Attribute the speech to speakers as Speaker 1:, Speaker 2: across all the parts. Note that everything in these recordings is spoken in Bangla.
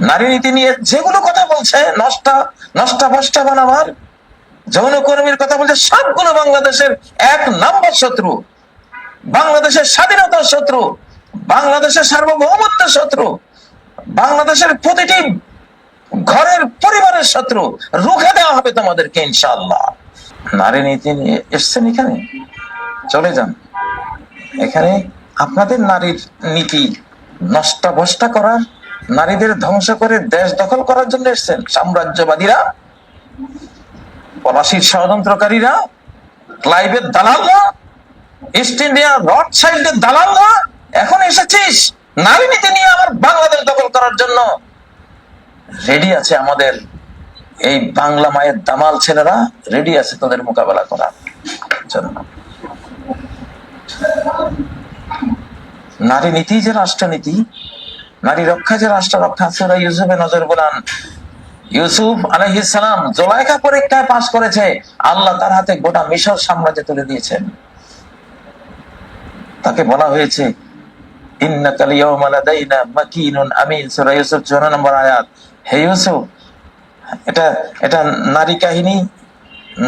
Speaker 1: নারী নীতি নিয়ে যেগুলো কথা বলছে, নষ্টা নষ্টা ভষ্টা বানাবার, যৌনকর্মীর কথা বলছে, সবগুলো বাংলাদেশের এক নম্বর শত্রু। বাংলাদেশের স্বাধীনতার শত্রু, বাংলাদেশের সার্বভৌমত্ব শত্রু, বাংলাদেশের প্রতিটি ঘরের পরিবারের শত্রু। রুখে দেওয়া হবে তোমাদেরকে, ইনশাআল্লাহ। নারী নীতি নিয়ে এসছেন এখানে? চলে যান। এখানে আপনাদের নারীর নীতি নষ্টা ভষ্টা করার নারীদের ধ্বংস করে দেশ দখল করার জন্য এসছেন। সাম্রাজ্যবাদীরা পলাশির ষড়যন্ত্রকারীরা ক্লাইভের দালালরা, ইস্ট ইন্ডিয়া রড সাইডের দালালরা, এখন এসেছিস। নারী নীতি নিয়ে আমার বাংলাদেশ দখল করার জন্য। রেডি আছে আমাদের এই বাংলা মায়ের দামাল ছেলেরা। রেডি আছে তোদের মোকাবেলা করার জন্য। নারী নীতি যে রাষ্ট্রনীতি নারী রক্ষা যে রাষ্ট্র রক্ষা সুরা ইউসুফে নজর বলান। ইউসুফ আলহিসাম জোলাইকা পরীক্ষায় পাশ করেছে। আল্লাহ তার হাতে গোটা মিশর সাম্রাজ্য তুলে দিয়েছেন। তাকে বলা হয়েছে, ইন্নাকাল ইয়াউমা লাদাইনা মাকিনুন আমিন। সূরা ইউসুফ 14 নম্বর আয়াত। হে ইউসুফ, এটা এটা নারী কাহিনী।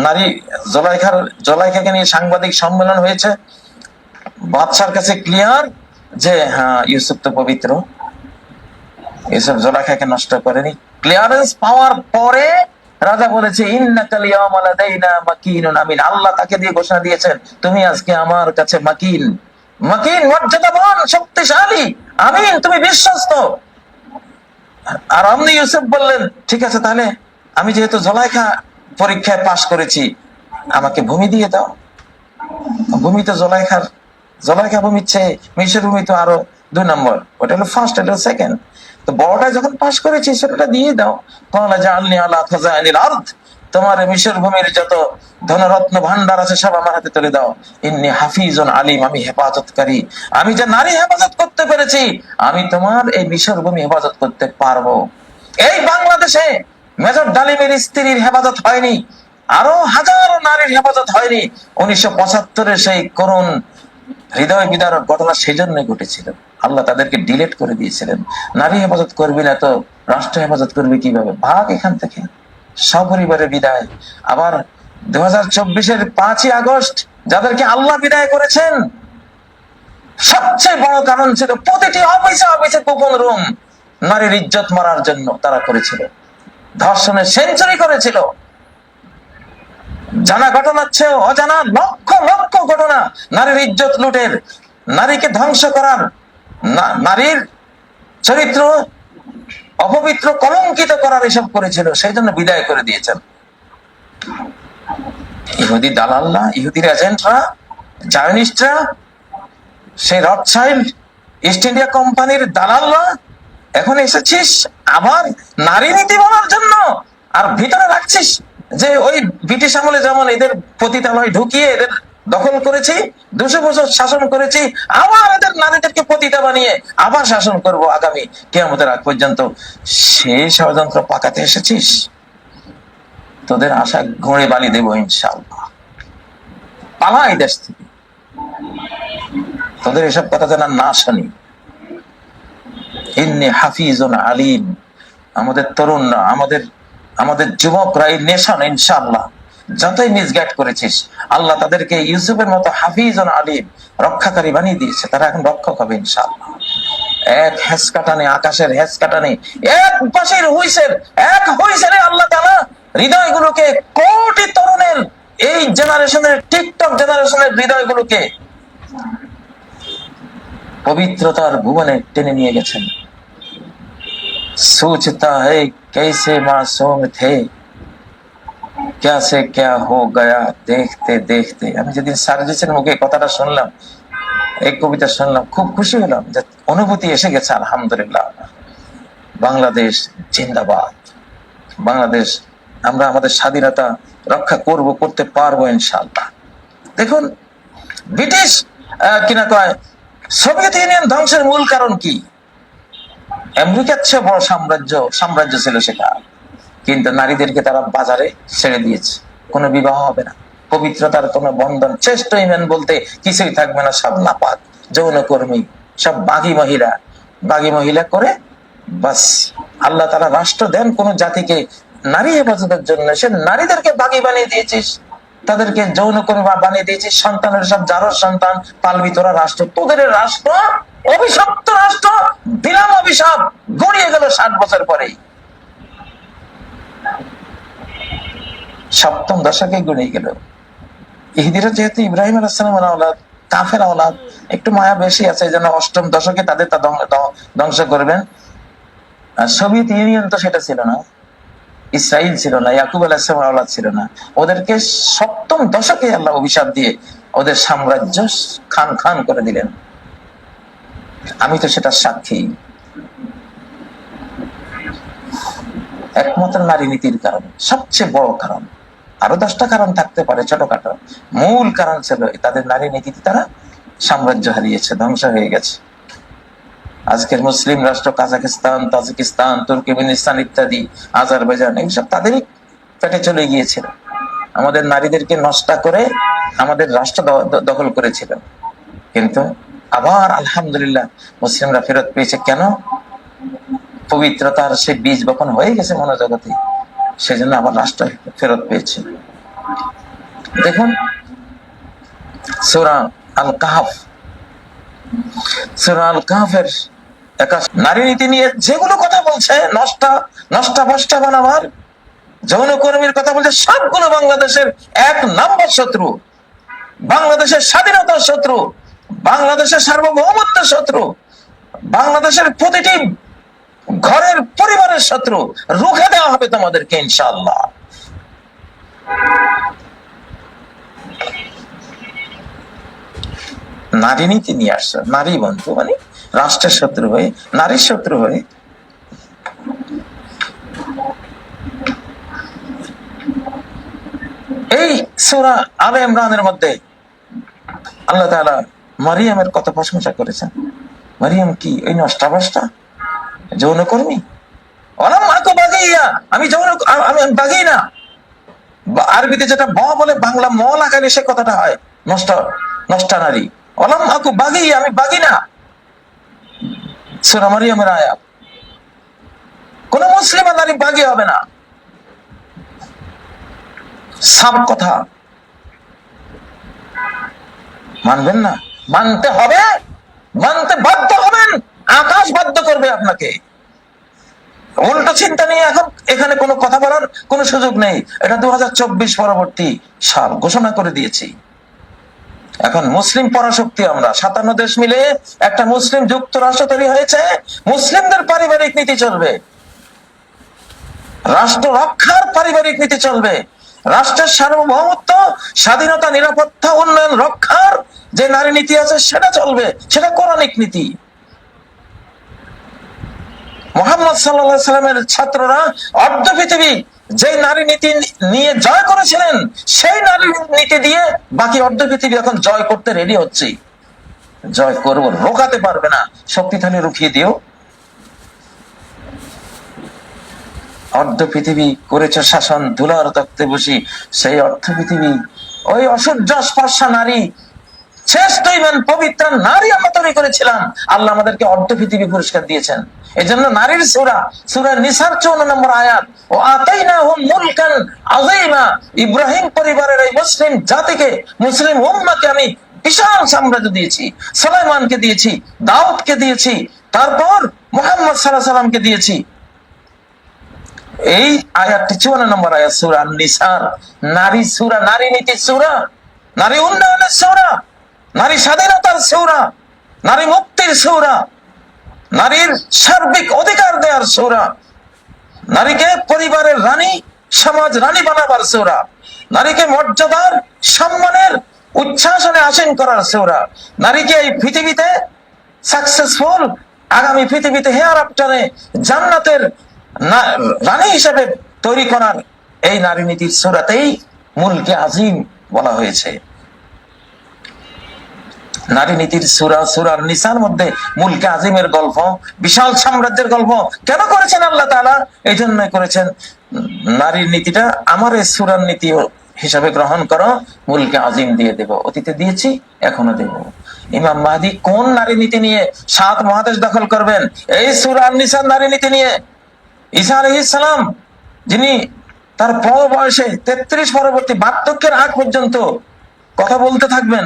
Speaker 1: নারী জলাইখার, জলাইখাকে নিয়ে সাংবাদিক সম্মেলন হয়েছে। বাদশার কাছে ক্লিয়ার যে হ্যাঁ ইউসুফ তো পবিত্র। ইউসুফ জলাইখাকে নষ্ট করেনি। ক্লিয়ারেন্স পাওয়ার পরে রাজা বলেছে আমিন। আল্লাহ তাকে দিয়ে ঘোষণা দিয়েছেন, তুমি আজকে আমার কাছে মাকিন। মাকিন, মর্যাদাবান, শক্তিশালী। আমিন, তুমি বিশ্বস্ত। আর আমনি ইউসুফ বললেন, ঠিক আছে, তাহলে আমি যেহেতু জলাইখা পরীক্ষায় পাশ করেছি, আমাকে ভূমি দিয়ে দাও। ভূমি তো জলাইখার, জলাইখা ভূমির চেয়ে মিশর ভূমি তো আরও দুই নম্বর। ওটা হলো ফার্স্ট এটা সেকেন্ড তো বড়টা যখন পাশ করেছি, সেটা দিয়ে দাও। কলা জানলি আল্লাহ খাজানিল আর্থ তোমার মিশর ভূমির যত ধনরত্ন ভান্ডার আছে, সব আমার হাতে তুলে দাও। ইন্নি হাফিজুন আলিম, আমি হেফাজতকারী। আমি যে নারী হেফাজত করতে পেরেছি, আমি তোমার এই মিশর ভূমি হেফাজত করতে পারব। এই বাংলাদেশে মেজর ডালিমের স্ত্রীর হেফাজত হয়নি, আরও হাজারো নারীর হেফাজত হয়নি। উনিশশো পঁচাত্তরের সেই করুণ হৃদয় বিদারক ঘটনা সেই জন্যই ঘটেছিল। আল্লাহ তাদেরকে ডিলেট করে দিয়েছিলেন। নারী হেফাজত করবি না তো রাষ্ট্র হেফাজত করবি কীভাবে? ভাগ এখান থেকে। সপরিবারে বিদায়। আবার দু হাজার চব্বিশের পাঁচই আগস্ট যাদেরকে আল্লাহ বিদায় করেছেন, সবচেয়ে বড় কারণ ছিল প্রতিটি অফিসে অফিসে গোপন রুম নারীর ইজ্জত মারার জন্য তারা করেছিল। ধর্ষণের সেঞ্চুরি করেছিল। জানা ঘটনার চেয়েও অজানা লক্ষ লক্ষ ঘটনা নারীর ইজ্জত লুটের, নারীকে ধ্বংস করার নারীর চরিত্র অপবিত্র কলঙ্কিত করার এসব করেছিল, সেই জন্য বিদায় করে দিয়েছেন। ইহুদি দালাল্লা ইহুদির এজেন্টরা জার্নিস্টরা সেই রথসাইল্ড ইস্ট ইন্ডিয়া কোম্পানির দালালরা, এখন এসেছিস আবার নারী নীতি বলার জন্য, আর ভিতরে রাখছিস যে ওই ব্রিটিশ আমলে যেমন এদের পতিতালয় ঢুকিয়ে এদের দখল করেছি, দুশো বছর শাসন করেছি, আবার এদের নারীদেরকে পতিতা বানিয়ে আবার শাসন করব আগামী কেয়ামতের আগ পর্যন্ত। সেই ষড়যন্ত্র পাকাতে এসেছিস? তোদের আশা ঘুরে বালি দেবো ইনশাল্লাহ পালা এই দেশ থেকে। তোদের এসব কথা যেন না শুনি। ইন্নি হাফিজুন আলিম। আমাদের তরুণরা, আমাদের আমাদের যুবকরা এই নেশন ইনশাআল্লাহ। যতই মিসগাইড করেছিস, আল্লাহ তাদেরকে ইউসুফের মতো হাফিজ আলিম, রক্ষাকারী বানিয়ে দিয়েছে। তারা এখন রক্ষক হবে ইনশাআল্লাহ। এক হেস কাটানি আকাশের হেস কাটানি এক উপাসের হুইসের এক হুইসের আল্লাহ তাআলা হৃদয়গুলোকে কোটি তরুণের এই জেনারেশনের, টিকটক জেনারেশনের হৃদয়গুলোকে পবিত্রতার ভুবনে টেনে নিয়ে গেছেন। সোচতা হে কেসে মাসুম থে ক্যাসে ক্যা হো গয়া দেখতে দেখতে আমি যেদিন সারজিসের মুখে কথাটা শুনলাম, এই কবিতা শুনলাম, খুব খুশি হলাম যে অনুভূতি এসে গেছে, আলহামদুলিল্লাহ। বাংলাদেশ জিন্দাবাদ। বাংলাদেশ, আমরা আমাদের স্বাধীনতা রক্ষা করব, করতে পারব ইনশাল্লাহ দেখুন, ব্রিটিশ কিনা কয়, সোভিয়েত ইউনিয়ন ধ্বংসের মূল কারণ কি? আমেরিকার চেয়ে বড় সাম্রাজ্য সাম্রাজ্য ছিল সেটা। কিন্তু নারীদেরকে তারা বাজারে ছেড়ে দিয়েছে। কোনো বিবাহ হবে না। পবিত্রতার কোনো বন্ধন। শ্রেষ্ঠ ইমেন বলতে কিছুই থাকবে না, সব নাপাক, যৌনকর্মী, সব বাঘী মহিলা। বাঘী মহিলা করে বাস। আল্লাহ তারা রাষ্ট্র দেন কোন জাতিকে নারী হেফাজতের জন্য। সে নারীদেরকে বাগি বানিয়ে দিয়েছিস। তাদেরকে যৌন করে বা- বানিয়ে দিয়েছিস। সন্তানের সব যারো সন্তান পালবি তোরা রাষ্ট্র। তোদের রাষ্ট্র অভিশপ্ত রাষ্ট্র। দিলাম অভিশাপ। গড়িয়ে গেল ষাট বছর পরেই। সপ্তম দশকে গড়িয়ে গেল। ইহুদিরা যেহেতু ইব্রাহিম আলাহামের আওলাদ, কাফের আওলাদ, একটু মায়া বেশি আছে জন্য অষ্টম দশকে তাদের তা ধ্বং- ধ্বং- ধ্বংস করবেন। আর সোভিয়েত ইউনিয়ন তো সেটা ছিল না। ইসরায়েল ছিল না, ইয়াকুব আলাহিসামের আওলাদ ছিল না। ওদেরকে সপ্তম দশকে আল্লাহ অভিশাপ দিয়ে ওদের সাম্রাজ্য খান খান করে দিলেন। আমি তো সেটা সাক্ষী। একমাত্র নারী নীতির কারণ, সবচেয়ে বড় কারণ আরও দশটা কারণ থাকতে পারে ছোটখাটো। মূল কারণ ছিল তাদের নারী নীতিতে তারা সাম্রাজ্য হারিয়েছে, ধ্বংস হয়ে গেছে। আজকের মুসলিম রাষ্ট্র কাজাকিস্তান তাজিকিস্তান, তুর্কমেনিস্তান ইত্যাদি, আজারবাইজান এইসব তাদেরই পেটে চলে গিয়েছিল। আমাদের নারীদেরকে নষ্ট করে আমাদের রাষ্ট্র দখল করেছিল। কিন্তু আবার আলহামদুলিল্লাহ মুসলিমরা ফেরত পেয়েছে। কেন? পবিত্রতার সে বীজ বপন হয়ে গেছে মনোজগতে। সেজন্য আবার রাষ্ট্র ফেরত পেয়েছে। দেখুন, সুরা আল কাহাফ সুরা আল কাহাফের নারী নীতি নিয়ে যেগুলো কথা বলছে, নষ্টা নষ্টা ভষ্টা বানাবার, যৌনকর্মীর কথা বলছে, সবগুলো বাংলাদেশের এক নম্বর শত্রু। বাংলাদেশের স্বাধীনতার শত্রু, বাংলাদেশের সার্বভৌমত্বের শত্রু, বাংলাদেশের প্রতিটি ঘরের পরিবারের শত্রু, রুখে দেওয়া হবে তোমাদেরকে ইনশাআল্লাহ। নারী নীতি নিয়ে আসছো নারী বন্ধু মানে রাষ্ট্রের শত্রু হয়ে, নারীর শত্রু হয়ে। এই সুরা আলে ইমরানের মধ্যে আল্লাহ তাআলা মারিয়ামের কত প্রশংসা করেছেন। মারিয়াম কি ওই নষ্টা বষ্টা যৌনকর্মী আমি যৌন আমি বাগি না আরবিতে যেটা ব বলে বাংলা ম লাগালে সে কথাটা হয়। নষ্ট, নষ্টা নারী। অলাম আকু বাগি আমি বাগি না সুরা মারিয়ামের আয়াত। কোন মুসলিম নারী বাগি হবে না। সাব কথা। মানবেন না? মানতে হবে। মানতে বাধ্য আকাশ বাধ্য করবে আপনাকে। উল্টো চিন্তা নিয়ে এখন এখানে কোনো কথা বলার কোনো সুযোগ নেই। এটা দুহাজার চব্বিশ পরবর্তী সাল, ঘোষণা করে দিয়েছি। এখন মুসলিম পরাশক্তি আমরা, সাতান্ন দেশ মিলে একটা মুসলিম যুক্তরাষ্ট্র তৈরি হয়েছে। মুসলিমদের পারিবারিক নীতি চলবে। রাষ্ট্র রক্ষার পারিবারিক নীতি চলবে। রাষ্ট্রের সার্বভৌমত্ব, স্বাধীনতা, নিরাপত্তা, উন্নয়ন, রক্ষার যে নারী নীতি আছে, সেটা চলবে। সেটা কোরআনিক নীতি। মোহাম্মদ সাল্লাহ সাল্লামের ছাত্ররা অর্ধ পৃথিবী যে নারী নীতি নিয়ে জয় করেছিলেন, সেই নারী নীতি দিয়ে বাকি অর্ধ পৃথিবী এখন জয় করতে রেডি হচ্ছে। জয় করব রোকাতে পারবে না। শক্তিশালী রুখিয়ে দিও। অর্ধ পৃথিবী করেছ শাসন, ধুলার তক্তে বসি, সেই অর্ধ পৃথিবী, ওই অসূর্য স্পর্শা নারী শ্রেষ্ঠ ইমান পবিত্র নারী আমরা তৈরি করেছিলাম। আল্লাহ আমাদেরকে অর্ধ পৃথিবী পুরস্কার দিয়েছেন। এই জন্য নারীর সুরা সুরা নিসার চৌন্ন নম্বর আয়াত, ও আতাই না হুম মুলকান আজাইমা ইব্রাহিম পরিবারের এই মুসলিম জাতিকে, মুসলিম উম্মাকে আমি বিশাল সাম্রাজ্য দিয়েছি। সালাইমানকে দিয়েছি, দাউদকে দিয়েছি, তারপর মোহাম্মদ সাল্লাহ সাল্লামকে দিয়েছি। এই আয়াতটি চুয়ান্ন নম্বর আয়াত, সুরা নিসার। নারী সুরা, নারী নীতি সুরা, নারী উন্নয়নের সুরা। নারী স্বাধীনতার সৌরা, নারী মুক্তির সৌরা, নারীর সার্বিক অধিকার দেওয়ার সৌরা, নারীকে পরিবারের রানী, সমাজ রানী বানাবার সৌরা, নারীকে মর্যাদার, সম্মানের, উচ্ছ্বাসনে আসীন করার সৌরা, নারীকে এই পৃথিবীতে সাকসেসফুল আগামী পৃথিবীতে হেয়ার আফটারে জান্নাতের রানী হিসেবে তৈরি করার এই নারী নীতির সুরাতেই মূলকে আজিম বলা হয়েছে। নারী নীতির সুরা, সুরার নিসার মধ্যে মুলকে আজিমের গল্প, বিশাল সাম্রাজ্যের গল্প কেন করেছেন আল্লাহ তাআলা? এই জন্যই করেছেন। নারীর নীতিটা আমার এই সুরার নীতি হিসাবে গ্রহণ করো মুলকে আজিম দিয়ে দেব। অতীতে দিয়েছি, এখনও দেব। ইমাম মাহাদি কোন নারী নীতি নিয়ে সাত মহাদেশ দখল করবেন? এই সুরার নিসার নারী নীতি নিয়ে। ঈসা আলহিসাম যিনি তার পর বয়সে তেত্রিশ পরবর্তী বার্ধক্যের আগ পর্যন্ত কথা বলতে থাকবেন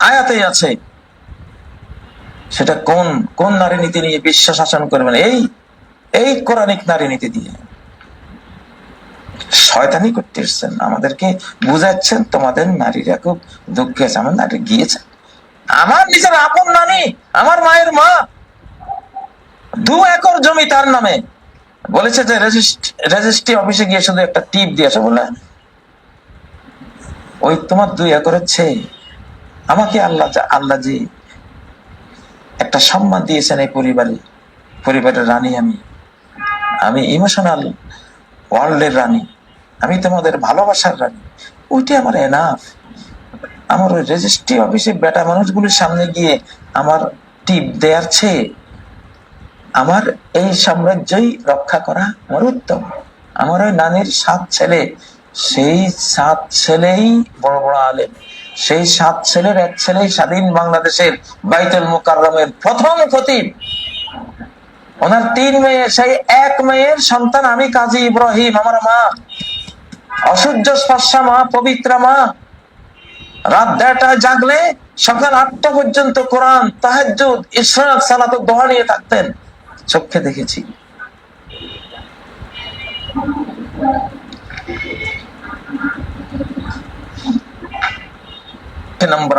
Speaker 1: আয়াতেই আছে। সেটা কোন কোন নারী নীতি নিয়ে বিশ্ব শাসন করবেন এই এই কোরআনিক নারী নীতি দিয়ে। শয়তানি করতে এসছেন। আমাদেরকে বুঝাচ্ছেন, তোমাদের নারীরা খুব দুঃখে আছে। আমার নারী গিয়েছে। আমার নিজের আপন নানি, আমার মায়ের মা, দু একর জমি তার নামে। বলেছে যে রেজিস্ট্রি অফিসে গিয়ে শুধু একটা টিপ দিয়েছে। বলে, ওই তোমার দুই একরের চেয়ে আমাকে আল্লাহ আল্লাহ যে একটা সম্মান দিয়েছেন এই পরিবারে, পরিবারের রানী আমি। আমি ইমোশনাল ওয়ার্ল্ডের রানী। আমি তোমাদের ভালোবাসার রানী। ওইটি আমার এনাফ আমার ওই রেজিস্ট্রি অফিসে বেটা মানুষগুলির সামনে গিয়ে আমার টিপ দেয়ার চেয়ে আমার এই সাম্রাজ্যই রক্ষা করা আমার উত্তম। আমার ওই নানির সাত ছেলে, সেই সাত ছেলেই বড় বড় আলেম। সেই সাত ছেলের এক ছেলে স্বাধীন বাংলাদেশের বাইতুল মুকাররমের প্রথম খতিব। ওনার তিন মেয়ে, সেই এক মেয়ের সন্তান আমি কাজী ইব্রাহিম, আমার মা। অসূর্য স্পর্শা মা, পবিত্রা মা। রাত দেড়টায় জাগলে সকাল আটটা পর্যন্ত কোরআন, তাহাজ্জুদ ইসরাত সালাত দোয়া নিয়ে থাকতেন। চোখে দেখেছি। নম্বর